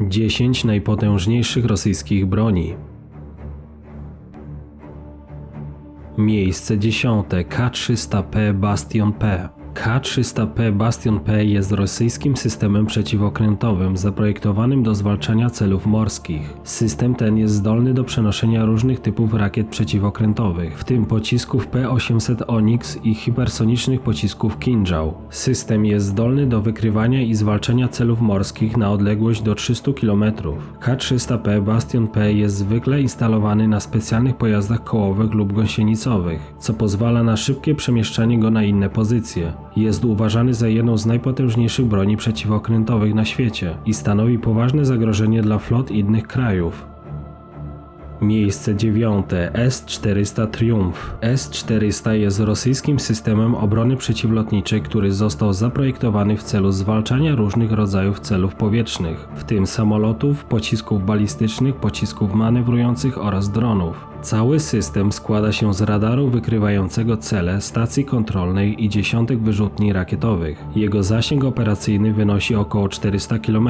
10 najpotężniejszych rosyjskich broni. Miejsce dziesiąte K300P Bastion P. K300P Bastion P jest rosyjskim systemem przeciwokrętowym zaprojektowanym do zwalczania celów morskich. System ten jest zdolny do przenoszenia różnych typów rakiet przeciwokrętowych, w tym pocisków P-800 Onyx i hipersonicznych pocisków Kinjal. System jest zdolny do wykrywania i zwalczania celów morskich na odległość do 300 km. K300P Bastion P jest zwykle instalowany na specjalnych pojazdach kołowych lub gąsienicowych, co pozwala na szybkie przemieszczanie go na inne pozycje. Jest uważany za jedną z najpotężniejszych broni przeciwokrętowych na świecie i stanowi poważne zagrożenie dla flot innych krajów. Miejsce dziewiąte S-400 Triumph. S-400 jest rosyjskim systemem obrony przeciwlotniczej, który został zaprojektowany w celu zwalczania różnych rodzajów celów powietrznych, w tym samolotów, pocisków balistycznych, pocisków manewrujących oraz dronów. Cały system składa się z radaru wykrywającego cele, stacji kontrolnej i dziesiątek wyrzutni rakietowych. Jego zasięg operacyjny wynosi około 400 km,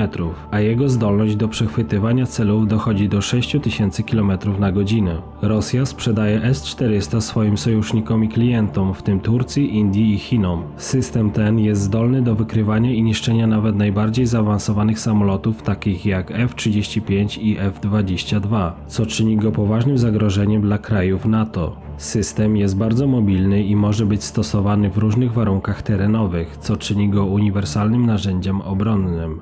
a jego zdolność do przechwytywania celów dochodzi do 6000 km na godzinę. Rosja sprzedaje S-400 swoim sojusznikom i klientom, w tym Turcji, Indii i Chinom. System ten jest zdolny do wykrywania i niszczenia nawet najbardziej zaawansowanych samolotów, takich jak F-35 i F-22, co czyni go poważnym zagrożeniem dla krajów NATO. System jest bardzo mobilny i może być stosowany w różnych warunkach terenowych, co czyni go uniwersalnym narzędziem obronnym.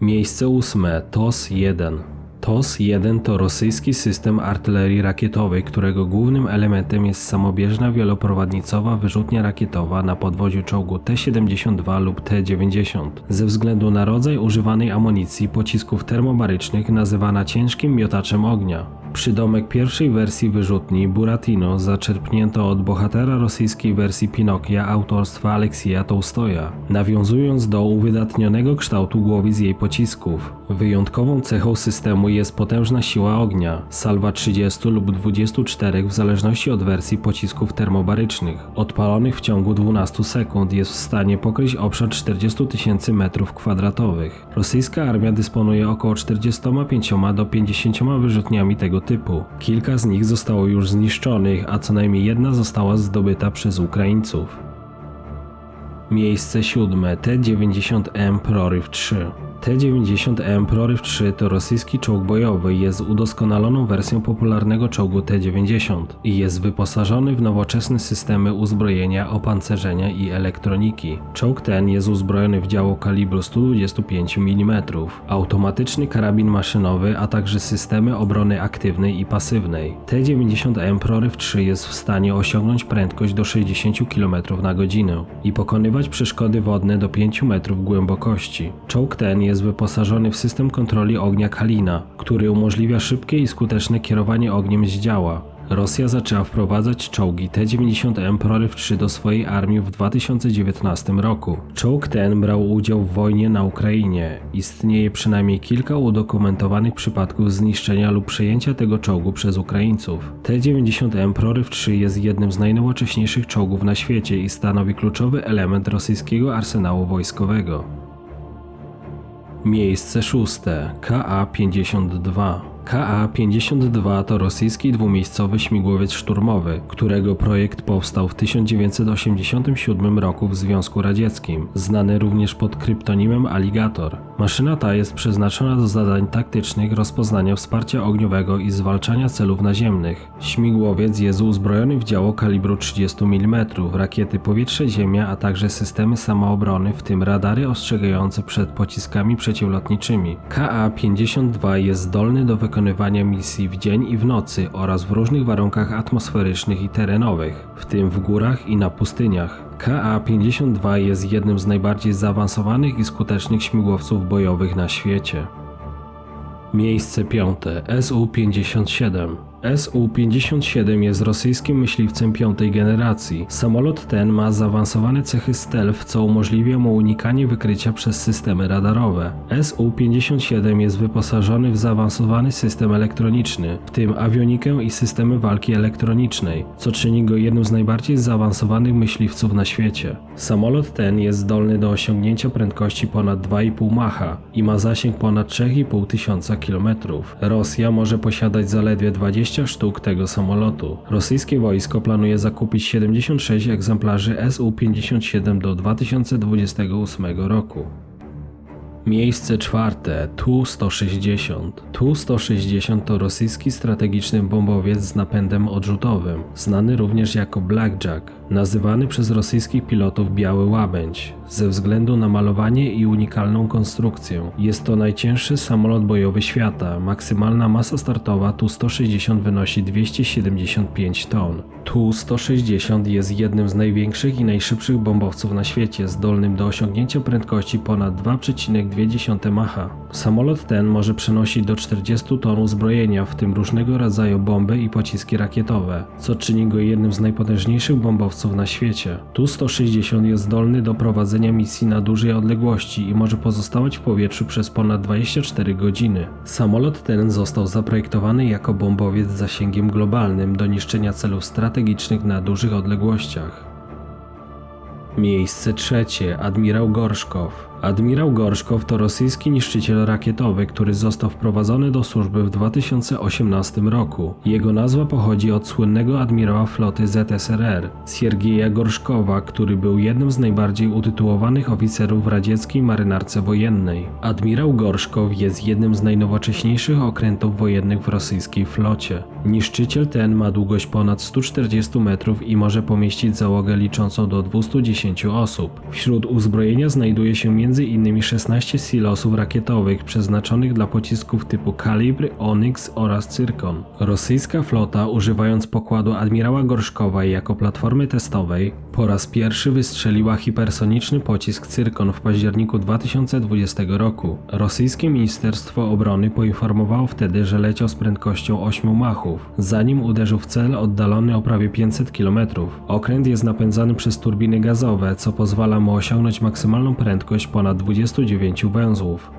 Miejsce ósme TOS-1 TOS-1 to rosyjski system artylerii rakietowej, którego głównym elementem jest samobieżna wieloprowadnicowa wyrzutnia rakietowa na podwoziu czołgu T-72 lub T-90. Ze względu na rodzaj używanej amunicji pocisków termobarycznych nazywana ciężkim miotaczem ognia. Przydomek pierwszej wersji wyrzutni Buratino zaczerpnięto od bohatera rosyjskiej wersji Pinokia autorstwa Aleksija Tołstoja, nawiązując do uwydatnionego kształtu głowic jej pocisków. Wyjątkową cechą systemu jest potężna siła ognia, salwa 30 lub 24 w zależności od wersji pocisków termobarycznych. Odpalonych w ciągu 12 sekund jest w stanie pokryć obszar 40 tysięcy metrów kwadratowych. Rosyjska armia dysponuje około 45 do 50 wyrzutniami tego typu. Kilka z nich zostało już zniszczonych, a co najmniej jedna została zdobyta przez Ukraińców. Miejsce siódme T-90M Proryw 3 T-90M Proryw 3 to rosyjski czołg bojowy, jest udoskonaloną wersją popularnego czołgu T-90 i jest wyposażony w nowoczesne systemy uzbrojenia, opancerzenia i elektroniki. Czołg ten jest uzbrojony w działo kalibru 125 mm, automatyczny karabin maszynowy, a także systemy obrony aktywnej i pasywnej. T-90M Proryw 3 jest w stanie osiągnąć prędkość do 60 km na godzinę i pokonywać przeszkody wodne do 5 metrów głębokości. Czołg ten jest wyposażony w system kontroli ognia Kalina, który umożliwia szybkie i skuteczne kierowanie ogniem z działa. Rosja zaczęła wprowadzać czołgi T-90M Proryw 3 do swojej armii w 2019 roku. Czołg ten brał udział w wojnie na Ukrainie. Istnieje przynajmniej kilka udokumentowanych przypadków zniszczenia lub przejęcia tego czołgu przez Ukraińców. T-90M Proryw 3 jest jednym z najnowocześniejszych czołgów na świecie i stanowi kluczowy element rosyjskiego arsenału wojskowego. Miejsce szóste KA-52 KA-52 to rosyjski dwumiejscowy śmigłowiec szturmowy, którego projekt powstał w 1987 roku w Związku Radzieckim, znany również pod kryptonimem Alligator. Maszyna ta jest przeznaczona do zadań taktycznych, rozpoznania wsparcia ogniowego i zwalczania celów naziemnych. Śmigłowiec jest uzbrojony w działo kalibru 30 mm, rakiety powietrze-ziemia, a także systemy samoobrony, w tym radary ostrzegające przed pociskami przeciwlotniczymi. KA-52 jest zdolny do wykonywania misji w dzień i w nocy oraz w różnych warunkach atmosferycznych i terenowych, w tym w górach i na pustyniach. KA-52 jest jednym z najbardziej zaawansowanych i skutecznych śmigłowców bojowych na świecie. Miejsce piąte SU-57 Su-57 jest rosyjskim myśliwcem piątej generacji. Samolot ten ma zaawansowane cechy stealth, co umożliwia mu unikanie wykrycia przez systemy radarowe. Su-57 jest wyposażony w zaawansowany system elektroniczny, w tym awionikę i systemy walki elektronicznej, co czyni go jednym z najbardziej zaawansowanych myśliwców na świecie. Samolot ten jest zdolny do osiągnięcia prędkości ponad 2,5 Macha i ma zasięg ponad 3,5 tysiąca kilometrów. Rosja może posiadać zaledwie 20 sztuk tego samolotu. Rosyjskie wojsko planuje zakupić 76 egzemplarzy Su-57 do 2028 roku. Miejsce czwarte Tu-160. Tu-160 to rosyjski strategiczny bombowiec z napędem odrzutowym, znany również jako Blackjack, nazywany przez rosyjskich pilotów Biały Łabędź, ze względu na malowanie i unikalną konstrukcję. Jest to najcięższy samolot bojowy świata. Maksymalna masa startowa Tu-160 wynosi 275 ton. Tu-160 jest jednym z największych i najszybszych bombowców na świecie, zdolnym do osiągnięcia prędkości ponad 2,2 Macha. Samolot ten może przenosić do 40 ton uzbrojenia, w tym różnego rodzaju bomby i pociski rakietowe, co czyni go jednym z najpotężniejszych bombowców na świecie. Tu-160 jest zdolny do prowadzenia misji na dużej odległości i może pozostawać w powietrzu przez ponad 24 godziny. Samolot ten został zaprojektowany jako bombowiec z zasięgiem globalnym do niszczenia celów strategicznych na dużych odległościach. Miejsce trzecie. Admirał Gorszkow. Admirał Gorszkow to rosyjski niszczyciel rakietowy, który został wprowadzony do służby w 2018 roku. Jego nazwa pochodzi od słynnego admirała floty ZSRR, Siergieja Gorszkowa, który był jednym z najbardziej utytułowanych oficerów w radzieckiej marynarce wojennej. Admirał Gorszkow jest jednym z najnowocześniejszych okrętów wojennych w rosyjskiej flocie. Niszczyciel ten ma długość ponad 140 metrów i może pomieścić załogę liczącą do 210 osób. Wśród uzbrojenia znajduje się m.in. 16 silosów rakietowych przeznaczonych dla pocisków typu Kalibr, Onyx oraz Cyrkon. Rosyjska flota, używając pokładu admirała Gorszkowa jako platformy testowej, po raz pierwszy wystrzeliła hipersoniczny pocisk Cyrkon w październiku 2020 roku. Rosyjskie Ministerstwo Obrony poinformowało wtedy, że leciał z prędkością 8 machów, zanim uderzył w cel oddalony o prawie 500 km. Okręt jest napędzany przez turbiny gazowe, co pozwala mu osiągnąć maksymalną prędkość ponad 29 węzłów.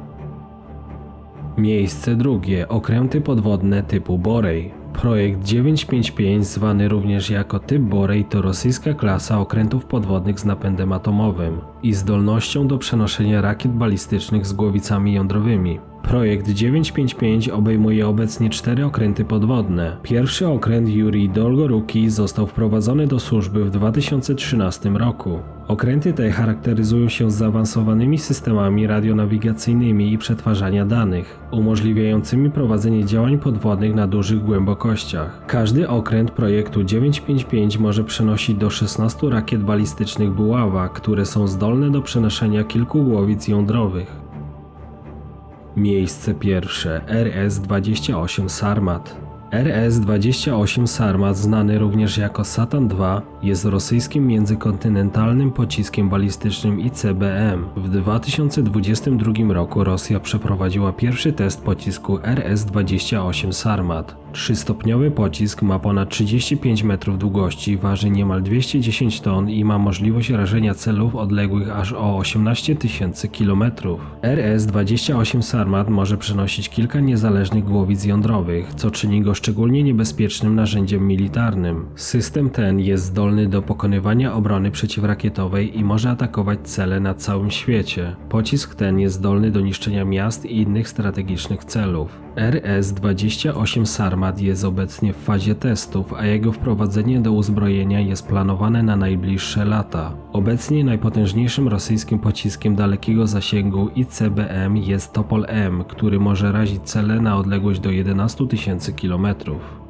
Miejsce drugie. Okręty podwodne typu Borej. Projekt 955, zwany również jako typ Borej, to rosyjska klasa okrętów podwodnych z napędem atomowym i zdolnością do przenoszenia rakiet balistycznych z głowicami jądrowymi. Projekt 955 obejmuje obecnie cztery okręty podwodne. Pierwszy okręt Yuri Dolgoruki został wprowadzony do służby w 2013 roku. Okręty te charakteryzują się zaawansowanymi systemami radionawigacyjnymi i przetwarzania danych, umożliwiającymi prowadzenie działań podwodnych na dużych głębokościach. Każdy okręt projektu 955 może przenosić do 16 rakiet balistycznych Buława, które są zdolne do przenoszenia kilku głowic jądrowych. Miejsce pierwsze RS-28 Sarmat. RS-28 Sarmat, znany również jako Satan II, jest rosyjskim międzykontynentalnym pociskiem balistycznym ICBM. W 2022 roku Rosja przeprowadziła pierwszy test pocisku RS-28 Sarmat. Trzystopniowy pocisk ma ponad 35 metrów długości, waży niemal 210 ton i ma możliwość rażenia celów odległych aż o 18 tysięcy kilometrów. RS-28 Sarmat może przenosić kilka niezależnych głowic jądrowych, co czyni go szczególnie niebezpiecznym narzędziem militarnym. System ten jest zdolny do pokonywania obrony przeciwrakietowej i może atakować cele na całym świecie. Pocisk ten jest zdolny do niszczenia miast i innych strategicznych celów. RS-28 Sarmat jest obecnie w fazie testów, a jego wprowadzenie do uzbrojenia jest planowane na najbliższe lata. Obecnie najpotężniejszym rosyjskim pociskiem dalekiego zasięgu ICBM jest Topol M, który może razić cele na odległość do 11 tysięcy kilometrów.